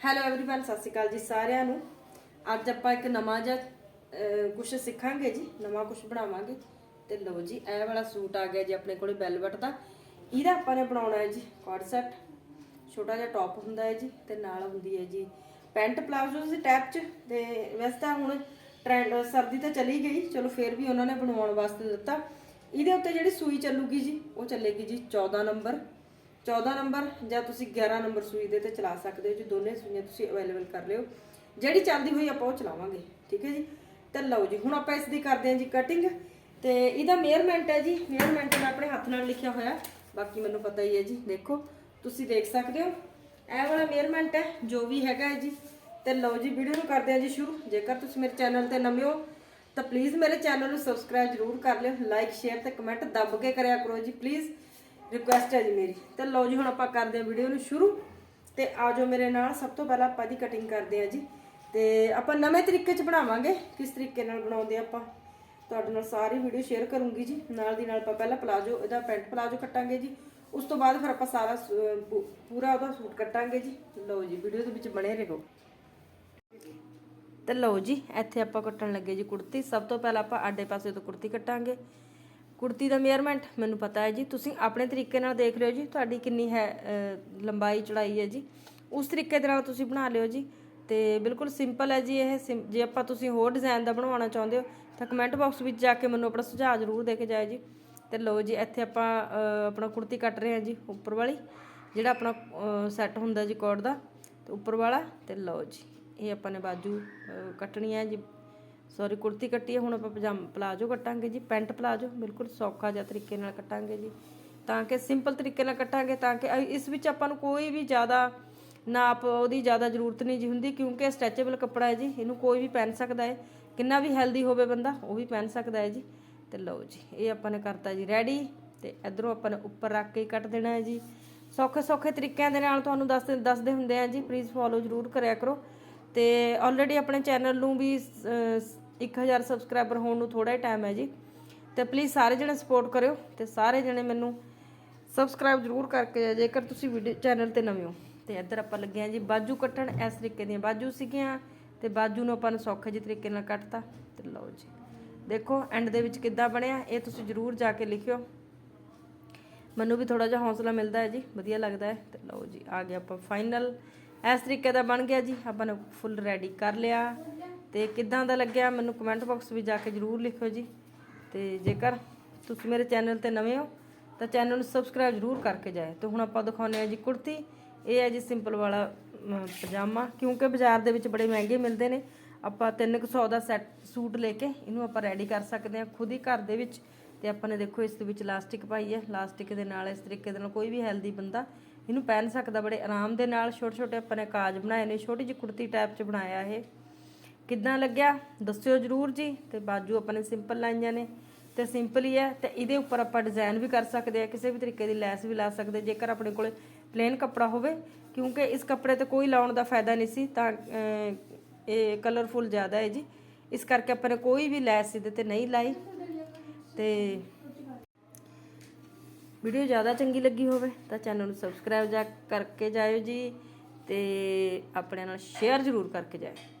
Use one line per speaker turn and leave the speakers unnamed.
Hello everyone ਸਤਿ ਸ਼੍ਰੀ ਅਕਾਲ ਜੀ ਸਾਰਿਆਂ ਨੂੰ ਅੱਜ ਆਪਾਂ ਇੱਕ ਨਵਾਂ ਜਿਹਾ ਕੁਝ ਸਿੱਖਾਂਗੇ ਜੀ ਨਵਾਂ ਕੁਝ ਬਣਾਵਾਂਗੇ ਤੇ ਲਓ ਜੀ ਇਹ ਵਾਲਾ ਸੂਟ ਆ ਗਿਆ ਜੀ ਆਪਣੇ ਕੋਲੇ ਵੈਲਵਟ ਦਾ ਇਹਦਾ ਆਪਾਂ ਨੇ ਬਣਾਉਣਾ ਹੈ ਜੀ ਕੋਡ ਸੈਟ ਛੋਟਾ ਜਿਹਾ ਟੌਪ ਹੁੰਦਾ ਹੈ ਜੀ ਤੇ ਨਾਲ ਹੁੰਦੀ ਹੈ ਜੀ ਪੈਂਟ ਪਲਾਜ਼ੋ ਦੇ ਟੈਪ ਚ ਤੇ ਵੈਸੇ ਤਾਂ ਹੁਣ ਟ੍ਰੈਂਡ ਸਰਦੀ ਤਾਂ ਚਲੀ ਗਈ ਚਲੋ ਫਿਰ ਵੀ ਉਹਨਾਂ ਨੇ ਬਣਵਾਉਣ ਵਾਸਤੇ ਦਿੱਤਾ ਇਹਦੇ ਉੱਤੇ ਜਿਹੜੀ ਸੂਈ ਚੱਲੂਗੀ ਜੀ ਉਹ ਚੱਲੇਗੀ ਜੀ 14 ਨੰਬਰ 14 ਨੰਬਰ ਜਾਂ ਤੁਸੀਂ 11 ਨੰਬਰ ਸੂਈ ਦੇ ਤੇ ਚਲਾ ਸਕਦੇ ਹੋ ਜੀ, ਦੋਨੇ ਸੂਈਆਂ ਤੁਸੀਂ ਅਵੇਲੇਬਲ ਕਰ ਲਿਓ। ਜਿਹੜੀ ਚੱਲਦੀ ਹੋਈ ਆਪਾਂ ਉਹ ਚਲਾਵਾਂਗੇ, ਠੀਕ ਹੈ ਜੀ? ਤੇ ਲਓ ਜੀ, ਹੁਣ ਆਪਾਂ ਇਸ ਦੀ ਕਰਦੇ ਹਾਂ ਜੀ ਕਟਿੰਗ ਤੇ ਇਹਦਾ ਮੇਅਰਮੈਂਟ ਹੈ ਜੀ ਮੇਅਰਮੈਂਟ ਮੈਂ ਆਪਣੇ ਹੱਥ ਨਾਲ ਲਿਖਿਆ ਹੋਇਆ, ਬਾਕੀ ਮੈਨੂੰ ਪਤਾ ਹੀ ਹੈ ਜੀ, ਦੇਖੋ, ਤੁਸੀਂ ਦੇਖ ਸਕਦੇ ਹੋ। ਇਹ ਵਾਲਾ ਮੇਅਰਮੈਂਟ ਹੈ, ਜੋ ਵੀ ਹੈਗਾ ਹੈ ਜੀ। ਤੇ ਲਓ ਜੀ ਵੀਡੀਓ ਨੂੰ ਕਰਦੇ ਹਾਂ ਜੀ ਸ਼ੁਰੂ। ਜੇਕਰ ਤੁਸੀਂ ਮੇਰੇ ਚੈਨਲ ਤੇ ਨਵੇਂ ਹੋ, ਤਾਂ ਪਲੀਜ਼ ਮੇਰੇ ਚੈਨਲ ਨੂੰ ਸਬਸਕ੍ਰਾਈਬ ਜ਼ਰੂਰ ਕਰ ਲਿਓ। ਲਾਈਕ ਸ਼ੇਅਰ ਤੇ ਕਮੈਂਟ ਦੱਬ ਕੇ ਕਰਿਆ ਕਰੋ ਜੀ ਪਲੀਜ਼ ਰਿਕੁਐਸਟ ਹੈ ਜੀ ਮੇਰੀ। ਤੇ ਲਓ ਜੀ, ਹੁਣ ਆਪਾਂ ਕਰਦੇ ਹਾਂ ਵੀਡੀਓ ਨੂੰ ਸ਼ੁਰੂ। ਤੇ ਆਜੋ ਮੇਰੇ ਨਾਲ, ਸਭ ਤੋਂ ਪਹਿਲਾਂ ਆਪਾਂ ਦੀ ਕਟਿੰਗ ਕਰਦੇ ਹਾਂ ਜੀ। ਤੇ ਆਪਾਂ ਨਵੇਂ ਤਰੀਕੇ 'ਚ ਬਣਾਵਾਂਗੇ। ਕਿਸ ਤਰੀਕੇ ਨਾਲ ਬਣਾਉਂਦੇ ਆਪਾਂ? ਤੁਹਾਡੇ ਨਾਲ ਸਾਰੀ ਵੀਡੀਓ ਸ਼ੇਅਰ ਕਰੂੰਗੀ ਜੀ। ਨਾਲ ਦੀ ਨਾਲ ਆਪਾਂ ਪਹਿਲਾਂ ਪਲਾਜੋ ਇਹਦਾ ਪੈਂਟ ਪਲਾਜੋ ਕੱਟਾਂਗੇ ਜੀ। ਉਸ ਤੋਂ ਬਾਅਦ ਫਿਰ ਆਪਾਂ ਸਾਰਾ ਪੂਰਾ ਉਹਦਾ ਸੂਟ ਕੱਟਾਂਗੇ ਜੀ। ਲਓ ਜੀ ਵੀਡੀਓ ਦੇ ਵਿੱਚ ਬਣੇ ਰਹੋ। ਤੇ ਲਓ ਜੀ, ਇੱਥੇ ਆਪਾਂ ਕੱਟਣ ਲੱਗੇ ਜੀ ਕੁੜਤੀ। ਸਭ ਤੋਂ ਪਹਿਲਾਂ ਆਪਾਂ ਆਡੇ ਪਾਸੇ ਤੋਂ ਕੁੜਤੀ ਕੱਟਾਂਗੇ। ਕੁੜਤੀ ਦਾ ਮੇਅਰਮੈਂਟ ਮੈਨੂੰ ਪਤਾ ਹੈ ਜੀ। ਤੁਸੀਂ ਆਪਣੇ ਤਰੀਕੇ ਨਾਲ ਦੇਖ ਲਿਓ ਜੀ। ਤੁਹਾਡੀ ਕਿੰਨੀ ਹੈ ਲੰਬਾਈ, ਚੜਾਈ ਹੈ ਜੀ। ਉਸ ਤਰੀਕੇ ਦੇ ਨਾਲ ਤੁਸੀਂ ਬਣਾ ਲਿਓ ਜੀ। ਤੇ ਬਿਲਕੁਲ ਸਿੰਪਲ ਹੈ ਜੀ ਇਹ। ਸਿੰ- ਜੇ ਆਪਾਂ ਤੁਸੀਂ ਹੋਰ ਡਿਜ਼ਾਈਨ ਦਾ ਬਣਵਾਉਣਾ ਚਾਹੁੰਦੇ ਹੋ, ਤਾਂ ਕਮੈਂਟ ਬਾਕਸ ਵਿੱਚ ਜਾ ਕੇ ਮੈਨੂੰ ਆਪਣਾ ਸੁਝਾਅ ਜ਼ਰੂਰ ਦੇ ਕੇ ਜਾਇਓ ਜੀ। ਤੇ ਲਓ ਜੀ, ਇੱਥੇ ਆਪਾਂ ਆਪਣਾ ਕੁੜਤੀ ਕੱਟ ਰਹੇ ਹਾਂ ਜੀ ਉੱਪਰ ਵਾਲੀ। ਜਿਹੜਾ ਆਪਣਾ ਸੈੱਟ ਹੁੰਦਾ ਜੀ ਕੋਟ ਦਾ। ਤੇ ਉੱਪਰ ਵਾਲਾ। ਤੇ ਲਓ ਜੀ, ਇਹ ਆਪਾਂ ਨੇ ਬਾਜੂ ਕੱਟਣੀ ਹੈ ਜੀ। ਸੌਰੀ ਕੁੜਤੀ ਕੱਟੀ ਹੈ ਹੁਣ ਆਪਾਂ ਪਜਾਮਾ ਪਲਾਜੋ ਕੱਟਾਂਗੇ ਜੀ, ਪੈਂਟ ਪਲਾਜੋ, ਬਿਲਕੁਲ ਸੌਖਾ ਜਿਹਾ ਤਰੀਕੇ ਨਾਲ ਕੱਟਾਂਗੇ ਜੀ। ਤਾਂ ਕਿ ਸਿੰਪਲ ਤਰੀਕੇ ਨਾਲ ਕੱਟਾਂਗੇ, ਤਾਂ ਕਿ ਇਸ ਵਿੱਚ ਆਪਾਂ ਨੂੰ ਕੋਈ ਵੀ ਜ਼ਿਆਦਾ ਨਾਪ ਉਹਦੀ ਜ਼ਿਆਦਾ ਜ਼ਰੂਰਤ ਨਹੀਂ ਜੀ ਹੁੰਦੀ, ਕਿਉਂਕਿ ਸਟ੍ਰੈਚੇਬਲ ਕੱਪੜਾ ਹੈ ਜੀ, ਇਹਨੂੰ ਕੋਈ ਵੀ ਪਹਿਨ ਸਕਦਾ ਹੈ। ਕਿੰਨਾ ਵੀ ਹੈਲਦੀ ਹੋਵੇ ਬੰਦਾ, ਉਹ ਵੀ ਪਹਿਨ ਸਕਦਾ ਹੈ ਜੀ। ਤੇ ਲਓ ਜੀ, ਇਹ ਆਪਾਂ ਨੇ ਕਰਤਾ ਜੀ ਰੈਡੀ ਤੇ ਇਧਰੋਂ ਆਪਾਂ ਨੇ ਉੱਪਰ ਰੱਖ ਕੇ ਹੀ ਕੱਟ ਦੇਣਾ ਹੈ ਜੀ। ਸੌਖੇ ਸੌਖੇ ਤਰੀਕਿਆਂ ਦੇ ਨਾਲ ਤੁਹਾਨੂੰ ਦੱਸ ਦੱਸਦੇ ਹੁੰਦੇ ਆ ਜੀ ਪਲੀਜ਼ ਫੋਲੋ ਜ਼ਰੂਰ ਕਰਿਆ ਕਰੋ। ਤੇ ਆਲਰੇਡੀ ਆਪਣੇ ਚੈਨਲ ਨੂੰ ਵੀ 1000 ਸਬਸਕ੍ਰਾਈਬਰ ਹੋਣ ਨੂੰ ਥੋੜਾ ਹੀ ਟਾਈਮ ਹੈ ਜੀ। ਤੇ ਪਲੀਜ਼ ਸਾਰੇ ਜਣੇ ਸਪੋਰਟ ਕਰਿਓ ਤੇ ਸਾਰੇ ਜਣੇ ਮੈਨੂੰ ਸਬਸਕ੍ਰਾਈਬ ਜ਼ਰੂਰ ਕਰਕੇ ਜੇਕਰ ਤੁਸੀਂ ਵੀਡੀਓ ਚੈਨਲ ਤੇ ਨਵੇਂ ਹੋ। ਤੇ ਇੱਧਰ ਆਪਾਂ ਲੱਗੇ ਆ ਜੀ ਬਾਜੂ ਕੱਟਣ, ਇਸ ਤਰੀਕੇ ਦੀਆਂ ਬਾਜੂ ਸੀਗੀਆਂ ਤੇ ਬਾਜੂ ਨੂੰ ਆਪਾਂ ਨੇ ਸੌਖੇ ਜਿਹੇ ਤਰੀਕੇ ਨਾਲ ਕੱਟਤਾ। ਤੇ ਲਓ ਜੀ, ਦੇਖੋ ਐਂਡ ਦੇ ਵਿੱਚ ਕਿੱਦਾਂ ਬਣਿਆ, ਇਹ ਤੁਸੀਂ ਜ਼ਰੂਰ ਜਾ ਕੇ ਲਿਖਿਓ। ਮੈਨੂੰ ਵੀ ਥੋੜਾ ਜਿਹਾ ਹੌਸਲਾ ਮਿਲਦਾ ਹੈ ਜੀ, ਵਧੀਆ ਲੱਗਦਾ ਹੈ। ਤੇ ਲਓ ਜੀ, ਆ ਗਿਆ ਆਪਾਂ ਫਾਈਨਲ ਇਸ ਤਰੀਕੇ ਦਾ ਬਣ ਗਿਆ ਜੀ, ਆਪਾਂ ਨੇ ਫੁੱਲ ਰੈਡੀ ਕਰ ਲਿਆ। ਤੇ ਕਿੱਦਾਂ ਦਾ ਲੱਗਿਆ ਮੈਨੂੰ ਕਮੈਂਟ ਬਾਕਸ ਵਿੱਚ ਜਾ ਕੇ ਜਰੂਰ ਲਿਖਿਓ ਜੀ। ਤੇ ਜੇਕਰ ਤੁਸੀਂ ਮੇਰੇ ਚੈਨਲ ਤੇ ਨਵੇਂ ਹੋ, ਤਾਂ ਚੈਨਲ ਨੂੰ ਸਬਸਕ੍ਰਾਈਬ ਜਰੂਰ ਕਰਕੇ ਜਾਏ ਤੇ ਹੁਣ ਆਪਾਂ ਦਿਖਾਉਂਦੇ ਆ ਜੀ ਕੁੜਤੀ। ਇਹ ਹੈ ਜੀ ਸਿੰਪਲ ਵਾਲਾ ਪਜਾਮਾ। ਕਿਉਂਕਿ ਬਾਜ਼ਾਰ ਦੇ ਵਿੱਚ ਬੜੇ ਮਹਿੰਗੇ ਮਿਲਦੇ ਨੇ। ਆਪਾਂ 300 ਦਾ ਸੈਟ ਸੂਟ ਲੈ ਕੇ ਇਹਨੂੰ ਆਪਾਂ ਰੈਡੀ ਕਰ ਸਕਦੇ ਹਾਂ ਖੁਦ ਹੀ ਘਰ ਦੇ ਵਿੱਚ। ਤੇ ਆਪਾਂ ਨੇ ਦੇਖੋ ਇਸ ਦੇ ਵਿੱਚ ਲਾਸਟਿਕ ਪਾਈ ਹੈ। ਲਾਸਟਿਕ ਦੇ ਨਾਲ ਇਸ ਤਰੀਕੇ ਦੇ ਨਾਲ ਕੋਈ ਵੀ ਹੈਲਦੀ ਬੰਦਾ ਇਹਨੂੰ ਪਹਿਨ ਸਕਦਾ। ਬੜੇ ਆਰਾਮ ਦੇ ਨਾਲ ਛੋਟੇ ਛੋਟੇ ਆਪਾਂ ਨੇ ਕਾਜ ਬਣਾਏ ਨੇ। ਛੋਟੀ ਜਿਹੀ ਕੁੜਤੀ ਟਾਈਪ 'ਚ ਬਣਾਇਆ ਇਹ। ਕਿੱਦਾਂ ਲੱਗਿਆ? ਦੱਸਿਓ ਜਰੂਰ ਜੀ। ਤੇ ਬਾਜੂ ਆਪਾਂ ਨੇ ਸਿੰਪਲ ਲਾਈਆਂ ਨੇ। ਤੇ ਸਿੰਪਲ ਹੀ ਹੈ। ਤੇ ਇਹਦੇ ਉੱਪਰ ਆਪਾਂ ਡਿਜ਼ਾਈਨ ਵੀ ਕਰ ਸਕਦੇ ਆ ਕਿਸੇ ਵੀ ਤਰੀਕੇ ਦੀ ਲੈਸ ਵੀ ਲਾ ਸਕਦੇ ਜੇਕਰ ਆਪਣੇ ਕੋਲੇ ਪਲੇਨ ਕੱਪੜਾ ਹੋਵੇ। ਕਿਉਂਕਿ ਇਸ ਕੱਪੜੇ ਤੇ ਕੋਈ ਲਾਉਣ ਦਾ ਫਾਇਦਾ ਨਹੀਂ ਸੀ। ਤਾਂ ਇਹ ਕਲਰਫੁਲ ਜ਼ਿਆਦਾ ਹੈ ਜੀ। ਇਸ ਕਰਕੇ ਆਪਾਂ ਨੇ ਕੋਈ ਵੀ ਲੈਸ ਇਹਦੇ ਤੇ ਨਹੀਂ ਲਾਈ। ਤੇ ਵੀਡੀਓ ਜ਼ਿਆਦਾ ਚੰਗੀ ਲੱਗੀ ਹੋਵੇ ਤਾਂ ਚੈਨਲ ਨੂੰ ਸਬਸਕ੍ਰਾਈਬ ਜਾ ਕਰਕੇ ਜਾਇਓ ਜੀ। ਤੇ ਆਪਣੇ ਨਾਲ ਸ਼ੇਅਰ ਜ਼ਰੂਰ ਕਰਕੇ ਜਾਇਓ।